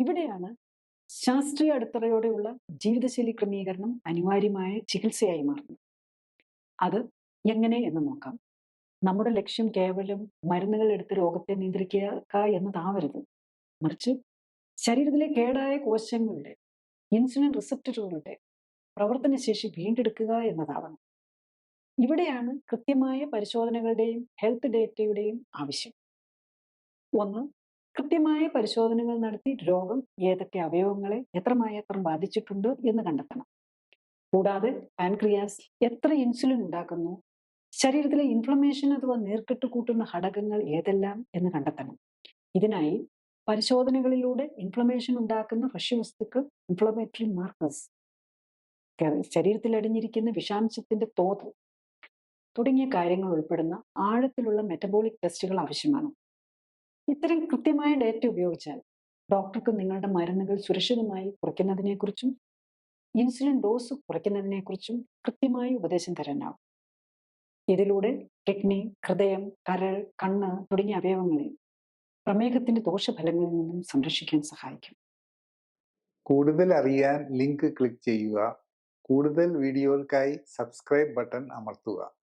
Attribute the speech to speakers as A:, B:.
A: ഇവിടെയാണ് ശാസ്ത്രീയ അടിത്തറയോടെയുള്ള ജീവിതശൈലി ക്രമീകരണം അനിവാര്യമായ ചികിത്സയായി മാറുന്നത്. അത് എങ്ങനെ എന്ന് നോക്കാം. നമ്മുടെ ലക്ഷ്യം കേവലം മരുന്നുകൾ എടുത്ത് രോഗത്തെ നിയന്ത്രിക്കുക എന്നതാവരുത്. മറിച്ച് ശരീരത്തിലെ കേടായ കോശങ്ങളുടെ ഇൻസുലിൻ റിസപ്റ്ററുകളുടെ പ്രവർത്തനശേഷി വീണ്ടെടുക്കുക എന്നതാവണം. ഇവിടെയാണ് കൃത്യമായ പരിശോധനകളുടെയും ഹെൽത്ത് ഡേറ്റയുടെയും ആവശ്യം. ഒന്ന് കൃത്യമായ പരിശോധനകൾ നടത്തി രോഗം ഏതൊക്കെ അവയവങ്ങളെ എത്രമാത്രം ബാധിച്ചിട്ടുണ്ട് എന്ന് കണ്ടെത്തണം. കൂടാതെ പാൻക്രിയാസ് എത്ര ഇൻസുലിൻ ഉണ്ടാക്കുന്നു ശരീരത്തിലെ ഇൻഫ്ലമേഷൻ അഥവാ നീർക്കെട്ട് കൂട്ടുന്ന ഘടകങ്ങൾ ഏതെല്ലാം എന്ന് കണ്ടെത്തണം. ഇതിനായി പരിശോധനകളിലൂടെ ഇൻഫ്ലമേഷൻ ഉണ്ടാക്കുന്ന ഭക്ഷ്യവസ്തുക്കൾ ഇൻഫ്ലമേറ്ററി മാർക്കേഴ്സ് ശരീരത്തിൽ അടിഞ്ഞിരിക്കുന്ന വിഷാംശത്തിന്റെ തോത് തുടങ്ങിയ കാര്യങ്ങൾ ഉൾപ്പെടുന്ന ആഴത്തിലുള്ള മെറ്റബോളിക് ടെസ്റ്റുകൾ ആവശ്യമാണ്. ഇത്തരം കൃത്യമായ ഡേറ്റ ഉപയോഗിച്ചാൽ ഡോക്ടർക്ക് നിങ്ങളുടെ മരുന്നുകൾ സുരക്ഷിതമായി കുറയ്ക്കുന്നതിനെക്കുറിച്ചും ഇൻസുലിൻ ഡോസ് കുറയ്ക്കുന്നതിനെക്കുറിച്ചും കൃത്യമായി ഉപദേശം തരാനാവും. ഇതിലൂടെ കിഡ്നി ഹൃദയം കരൾ കണ്ണ് തുടങ്ങിയ അവയവങ്ങളെ പ്രമേഹത്തിന്റെ ദോഷഫലങ്ങളിൽ നിന്നും സംരക്ഷിക്കാൻ സഹായിക്കും.
B: കൂടുതൽ അറിയാൻ ലിങ്ക് ക്ലിക്ക് ചെയ്യുക. കൂടുതൽ വീഡിയോകൾക്കായി സബ്സ്ക്രൈബ് ബട്ടൺ അമർത്തുക.